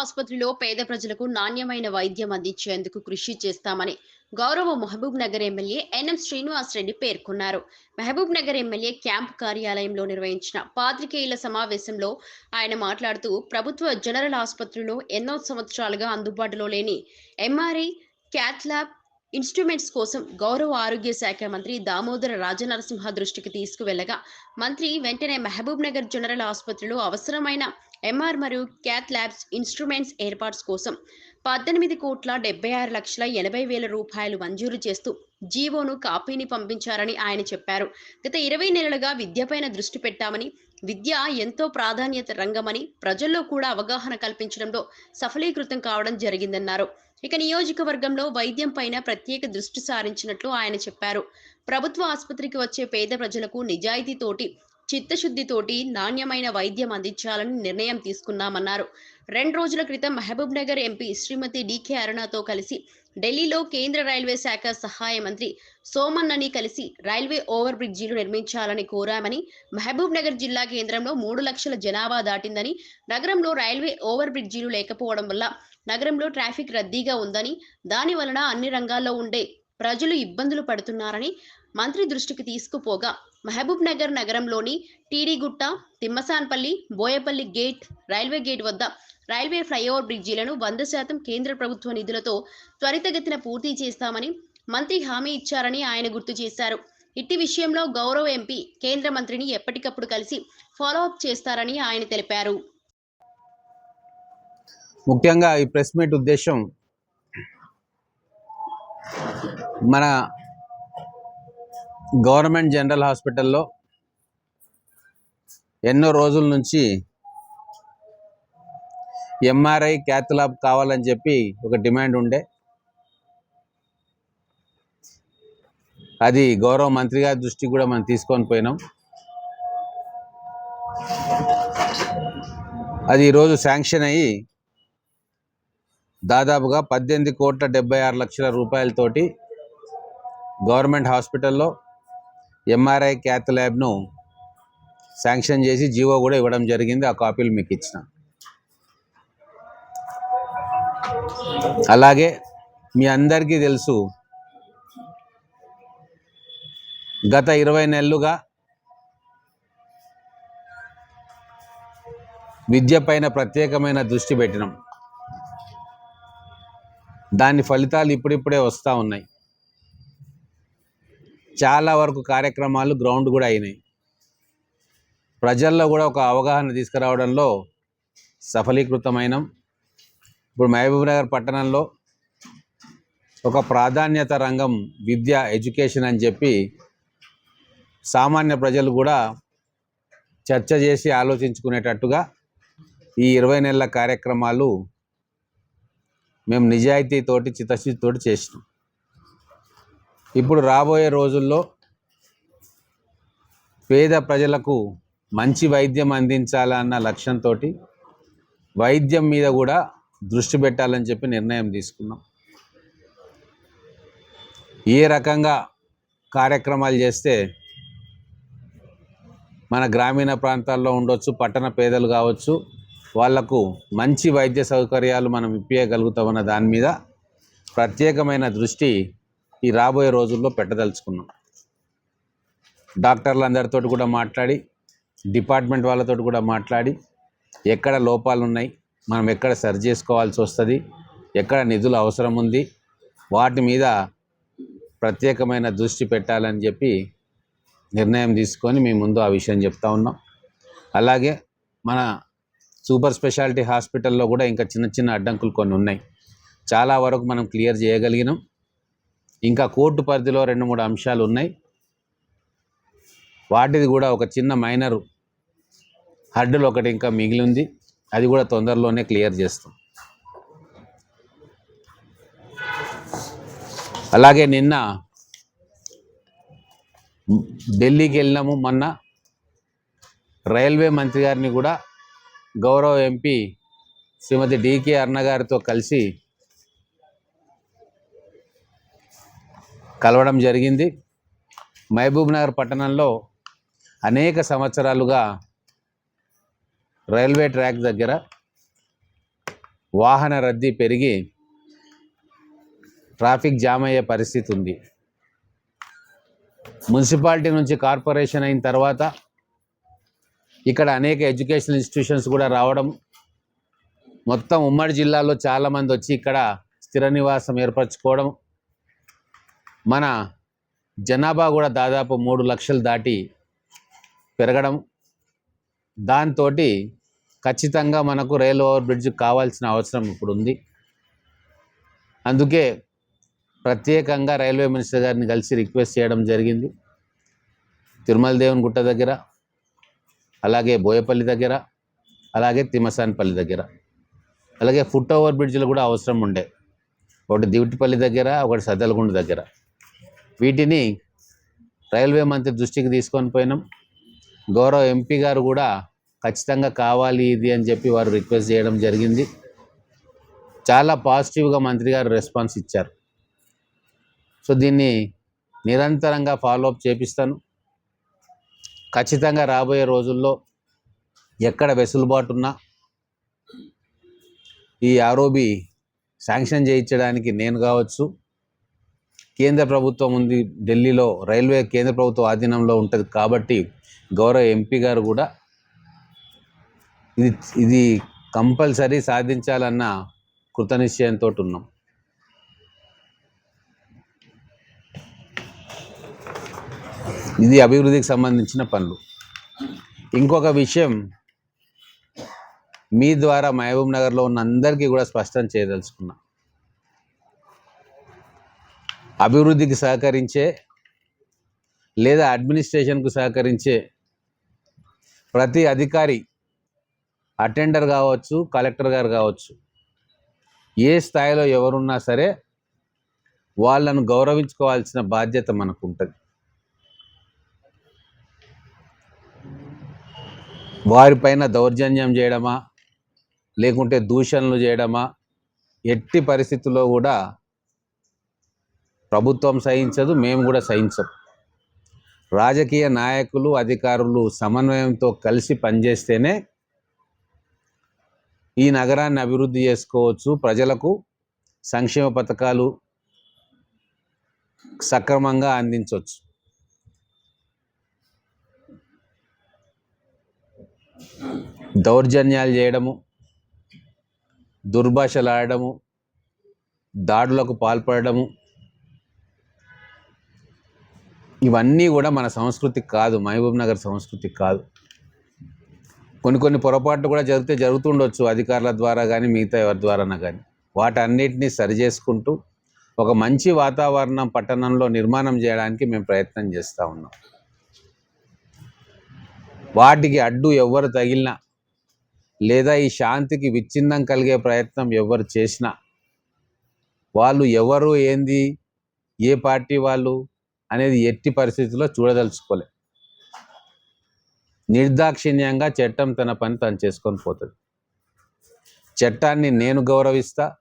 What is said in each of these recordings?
ఆసుపత్రిలో పేద ప్రజలకు నాణ్యమైన వైద్యం అందించేందుకు కృషి చేస్తామని గౌరవ Mahabubnagar MLA NM Srinivas Reddy పేర్కొన్నారు. మహబూబ్ నగర్ ఎమ్మెల్యే క్యాంప్ కార్యాలయంలో నిర్వహించిన పాత్రికేయుల సమావేశంలో ఆయన మాట్లాడుతూ ప్రభుత్వ జనరల్ ఆసుపత్రిలో ఎన్నో సంవత్సరాలుగా అందుబాటులో లేని ఎంఆర్ఐ క్యాత్ ల్యాబ్ ఇన్స్ట్రుమెంట్స్ కోసం గౌరవ ఆరోగ్య శాఖ మంత్రి దామోదర రాజనరసింహ దృష్టికి తీసుకువెళ్ళగా మంత్రి వెంటనే మహబూబ్ నగర్ జనరల్ ఆసుపత్రిలో అవసరమైన ఎంఆర్ మరియు క్యాత్ ల్యాబ్స్ ఇన్స్ట్రుమెంట్స్ ఏర్పాట్స్ కోసం పద్దెనిమిది కోట్ల డెబ్బై ఆరు లక్షల ఎనభై వేల రూపాయలు మంజూరు చేస్తూ జీవోను కాపీని పంపించారని ఆయన చెప్పారు. గత ఇరవై నెలలుగా విద్యపైన దృష్టి పెట్టామని విద్య ఎంతో ప్రాధాన్యత రంగమని ప్రజల్లో కూడా అవగాహన కల్పించడంలో సఫలీకృతం కావడం జరిగిందన్నారు. ఇక నియోజకవర్గంలో వైద్యం పైన ప్రత్యేక దృష్టి సారించినట్లు ఆయన చెప్పారు. ప్రభుత్వ ఆసుపత్రికి వచ్చే పేద ప్రజలకు నిజాయితీతోటి చిత్తశుద్ధితోటి నాణ్యమైన వైద్యం అందించాలని నిర్ణయం తీసుకున్నామన్నారు. రెండు రోజుల క్రితం Mahbubnagar MP Shrimati D K అరుణతో కలిసి ఢిల్లీలో కేంద్ర రైల్వే శాఖ సహాయ మంత్రి సోమన్నని కలిసి రైల్వే ఓవర్ బ్రిడ్జీలు నిర్మించాలని కోరామని మహబూబ్ నగర్ జిల్లా కేంద్రంలో మూడు లక్షల జనాభా దాటిందని నగరంలో రైల్వే ఓవర్ బ్రిడ్జీలు లేకపోవడం వల్ల నగరంలో ట్రాఫిక్ రద్దీగా ఉందని దాని వలన అన్ని రంగాల్లో ఉండే ప్రజలు ఇబ్బందులు పడుతున్నారని మంత్రి దృష్టికి తీసుకుపోగా మహబూబ్ నగర్ నగరంలోని TD Gutta Thimmasanpally Boyapally gate railway gate వద్ద రైల్వే ఫ్లైఓవర్ బ్రిడ్జీలను వంద శాతం కేంద్ర ప్రభుత్వ నిధులతో త్వరితగతిన పూర్తి చేస్తామని మంత్రి హామీ ఇచ్చారని ఆయన గుర్తు చేశారు. ఇట్టి విషయంలో గౌరవ ఎంపీ కేంద్ర మంత్రిని ఎప్పటికప్పుడు కలిసి ఫాలో అప్ చేస్తారని ఆయన తెలిపారు. ముఖ్యంగా ఈ ప్రెస్ మీట్ ఉద్దేశం మన గవర్నమెంట్ జనరల్ హాస్పిటల్లో ఎన్నో రోజుల నుంచి ఎంఆర్ఐ క్యాత్ ల్యాబ్ కావాలని చెప్పి ఒక డిమాండ్ ఉండే. అది గౌరవ మంత్రి గారి దృష్టికి కూడా మనం తీసుకొని పోయినాం. అది ఈరోజు శాంక్షన్ అయ్యి దాదాపుగా పద్దెనిమిది కోట్ల డెబ్బై ఆరు లక్షల రూపాయలతోటి గవర్నమెంట్ హాస్పిటల్లో ఎంఆర్ఐ క్యాత్ ల్యాబ్ను శాంక్షన్ చేసి జీవో కూడా ఇవ్వడం జరిగింది. ఆ కాపీలు మీకు ఇచ్చిన. అలాగే మీ అందరికీ తెలుసు గత ఇరవై నెలలుగా విద్య పైన ప్రత్యేకమైన దృష్టి పెట్టినాం. దాని ఫలితాలు ఇప్పుడిప్పుడే వస్తూ ఉన్నాయి. చాలా వరకు కార్యక్రమాలు గ్రౌండ్ కూడా అయినాయి. ప్రజల్లో కూడా ఒక అవగాహన తీసుకురావడంలో సఫలీకృతమైనం. ఇప్పుడు మహబూబ్నగర్ పట్టణంలో ఒక ప్రాధాన్యత రంగం విద్య ఎడ్యుకేషన్ అని చెప్పి సామాన్య ప్రజలు కూడా చర్చ చేసి ఆలోచించుకునేటట్టుగా ఈ ఇరవై నెలల కార్యక్రమాలు మేము నిజాయితీతోటి చిత్తశుద్ధితోటి చేసినాం. ఇప్పుడు రాబోయే రోజుల్లో పేద ప్రజలకు మంచి వైద్యం అందించాలన్న లక్ష్యంతో వైద్యం మీద కూడా దృష్టి పెట్టాలని చెప్పి నిర్ణయం తీసుకున్నాం. ఏ రకంగా కార్యక్రమాలు చేస్తే మన గ్రామీణ ప్రాంతాల్లో ఉండొచ్చు పట్టణ పేదలు కావచ్చు వాళ్ళకు మంచి వైద్య సౌకర్యాలు మనం ఇప్పించగలుగుతామన్న దాని మీద ప్రత్యేకమైన దృష్టి ఈ రాబోయే రోజుల్లో పెట్టదలుచుకున్నాం. డాక్టర్లందరితో కూడా మాట్లాడి డిపార్ట్మెంట్ వాళ్ళతో కూడా మాట్లాడి ఎక్కడ లోపాలు ఉన్నాయి మనం ఎక్కడ సరి చేసుకోవాల్సి వస్తుంది ఎక్కడ నిధులు అవసరం ఉంది వాటి మీద ప్రత్యేకమైన దృష్టి పెట్టాలని చెప్పి నిర్ణయం తీసుకొని మీ ముందు ఆ విషయం చెప్తా ఉన్నాం. అలాగే మన సూపర్ స్పెషాలిటీ హాస్పిటల్లో కూడా ఇంకా చిన్న చిన్న అడ్డంకులు కొన్ని ఉన్నాయి. చాలా వరకు మనం క్లియర్ చేయగలిగినాం. ఇంకా కోర్టు పరిధిలో రెండు మూడు అంశాలు ఉన్నాయి. వాటిది కూడా ఒక చిన్న మైనర్ హడ్డులు ఒకటి ఇంకా మిగిలి ఉంది. అది కూడా తొందరలోనే క్లియర్ చేస్తాం. అలాగే నిన్న ఢిల్లీకి వెళ్ళినాము మొన్న రైల్వే మంత్రి గారిని కూడా గౌరవ ఎంపీ శ్రీమతి డికే అన్న గారితో కలిసి కలవడం జరిగింది. మహబూబ్ నగర్ పట్టణంలో అనేక సంవత్సరాలుగా రైల్వే ట్రాక్ దగ్గర వాహన రద్దీ పెరిగి ట్రాఫిక్ జామ్ అయ్యే పరిస్థితి ఉంది. మున్సిపాలిటీ నుంచి కార్పొరేషన్ అయిన తర్వాత ఇక్కడ అనేక ఎడ్యుకేషనల్ ఇన్స్టిట్యూషన్స్ కూడా రావడం మొత్తం ఉమ్మడి జిల్లాలో చాలామంది వచ్చి ఇక్కడ స్థిర నివాసం ఏర్పరచుకోవడం మన జనాభా కూడా దాదాపు మూడు లక్షలు దాటి పెరగడం దాంతో ఖచ్చితంగా మనకు రైల్ ఓవర్ బ్రిడ్జ్ కావాల్సిన అవసరం ఇప్పుడు ఉంది అందుకే ప్రత్యేకంగా రైల్వే మినిస్టర్ గారిని కలిసి రిక్వెస్ట్ చేయడం జరిగింది. తిరుమల దేవుని గుట్ట దగ్గర అలాగే బోయపల్లి దగ్గర అలాగే తిమ్మసాన్పల్లి దగ్గర. అలాగే ఫుట్ ఓవర్ బ్రిడ్జ్లు కూడా అవసరం ఉండే. ఒకటి దివిటిపల్లి దగ్గర ఒకటి సద్దలగుండ దగ్గర. వీటిని రైల్వే మంత్రి దృష్టికి తీసుకొని పోయినాం. గౌరవ ఎంపీ గారు కూడా ఖచ్చితంగా కావాలి ఇది అని చెప్పి వారు రిక్వెస్ట్ చేయడం జరిగింది. చాలా పాజిటివ్గా మంత్రి గారు రెస్పాన్స్ ఇచ్చారు. సో దీన్ని నిరంతరంగా ఫాలోఅప్ చేపిస్తాను. ఖచ్చితంగా రాబోయే రోజుల్లో ఎక్కడ వెసులుబాటు ఉన్నా ఈ ఆరోబి శాంక్షన్ చేయించడానికి నేను కావచ్చు కేంద్ర ప్రభుత్వం ఉంది ఢిల్లీలో రైల్వే కేంద్ర ప్రభుత్వ ఆధీనంలో ఉంటుంది కాబట్టి గౌరవ ఎంపీ గారు కూడా ఇది ఇది కంపల్సరీ సాధించాలన్న కృతనిశ్చయంతో ఉన్నాం ఇది అభివృద్ధికి సంబంధించిన పనులు. ఇంకొక విషయం మీ ద్వారా మహబూబ్ నగర్లో ఉన్న అందరికీ కూడా స్పష్టం చేయదలుచుకున్నా. అభివృద్ధికి సహకరించే లేదా అడ్మినిస్ట్రేషన్కు సహకరించే ప్రతి అధికారి అటెండర్ కావచ్చు కలెక్టర్ గారు కావచ్చు ఏ స్థాయిలో ఎవరున్నా సరే వాళ్ళను గౌరవించుకోవాల్సిన బాధ్యత మనకు ఉంటుంది వారిపైన దౌర్జన్యం చేయడమా లేకుంటే దూషణలు చేయడమా ఎట్టి పరిస్థితుల్లో కూడా ప్రభుత్వం సహించదు మేము కూడా సహించం. రాజకీయ నాయకులు అధికారులు సమన్వయంతో కలిసి పనిచేస్తేనే ఈ నగరాన్ని అభివృద్ధి చేసుకోవచ్చు. ప్రజలకు సంక్షేమ పథకాలు సక్రమంగా అందించవచ్చు. దౌర్జన్యాలు చేయడము దుర్భాషలు దాడులకు పాల్పడము ఇవన్నీ కూడా మన సంస్కృతి కాదు మహబూబ్ నగర్ సంస్కృతి కాదు. కొన్ని కొన్ని పొరపాట్లు కూడా జరిగితే జరుగుతుండొచ్చు అధికారుల ద్వారా కానీ మిగతా ఎవరి ద్వారానా కానీ వాటన్నిటిని సరిచేసుకుంటూ ఒక మంచి వాతావరణం పట్టణంలో నిర్మాణం చేయడానికి మేము ప్రయత్నం చేస్తూ ఉన్నాం. వాటికి అడ్డు ఎవరు తగిలినా లేదా ఈ శాంతికి విచ్ఛిన్నం కలిగే ప్రయత్నం ఎవరు చేసినా వాళ్ళు ఎవరు ఏంది ఏ పార్టీ వాళ్ళు అనేది ఎట్టి పరిస్థితుల్లో చూడదలుచుకోలే. నిర్దాక్షిణ్యంగా చట్టం తన పని తను చేసుకొని పోతుంది. చట్టాన్ని నేను గౌరవిస్తా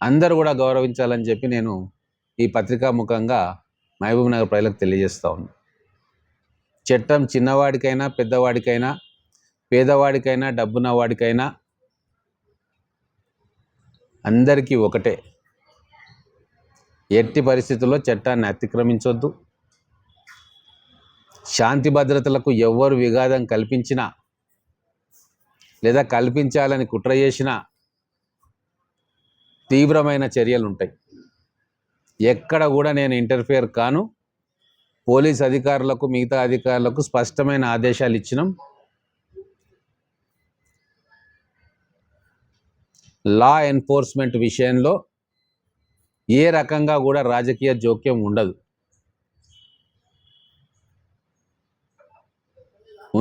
అందరూ కూడా గౌరవించాలని చెప్పి నేను ఈ పత్రికా ముఖంగా మహబూబ్ నగర్ ప్రజలకు తెలియజేస్తా ఉన్నాను చట్టం చిన్నవాడికైనా పెద్దవాడికైనా పేదవాడికైనా డబ్బున్న వాడికైనా అందరికీ ఒకటే. ఎట్టి పరిస్థితుల్లో చట్టాన్ని అతిక్రమించొద్దు. శాంతి భద్రతలకు ఎవ్వరు విఘాతం కల్పించినా లేదా కల్పించాలని కుట్ర చేసినా తీవ్రమైన చర్యలు ఉంటాయి ఎక్కడ కూడా నేను ఇంటర్ఫియర్ కాను. పోలీస్ అధికారులకు మిగతా అధికారులకు స్పష్టమైన ఆదేశాలు ఇచ్చినాం. లా ఎన్ఫోర్స్మెంట్ విషయంలో ఏ రకంగా కూడా రాజకీయ జోక్యం ఉండదు.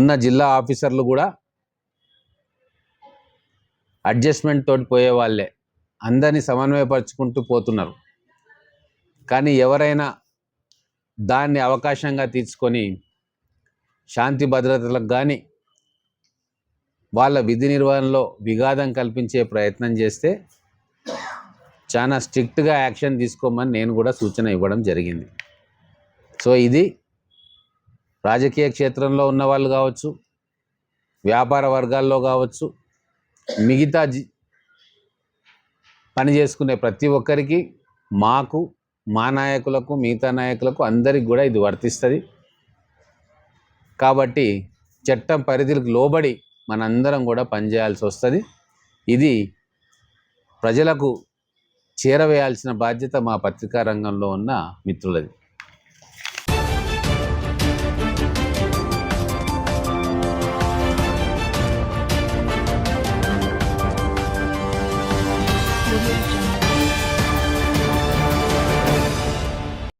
ఉన్న జిల్లా ఆఫీసర్లు కూడా అడ్జస్ట్మెంట్ తోటి పోయే వాళ్ళే. అందరినీ సమన్వయపరుచుకుంటూ పోతున్నారు. కానీ ఎవరైనా దాన్ని అవకాశంగా తీసుకొని శాంతి భద్రతలకు కానీ వాళ్ళ విధి నిర్వహణలో విఘాతం కల్పించే ప్రయత్నం చేస్తే చాలా స్ట్రిక్ట్గా యాక్షన్ తీసుకోమని నేను కూడా సూచన ఇవ్వడం జరిగింది. సో ఇది రాజకీయ క్షేత్రంలో ఉన్న వాళ్ళు కావచ్చు వ్యాపార వర్గాల్లో కావచ్చు మిగతా జి పని చేసుకునే ప్రతి ఒక్కరికి మాకు మా నాయకులకు మిగతా నాయకులకు అందరికి కూడా ఇది వర్తిస్తుంది. కాబట్టి చట్టం పరిధిలకు లోబడి మనందరం కూడా పనిచేయాల్సి వస్తుంది. ఇది ప్రజలకు చేరవేయాల్సిన బాధ్యత మా పత్రికా రంగంలో ఉన్న మిత్రులది.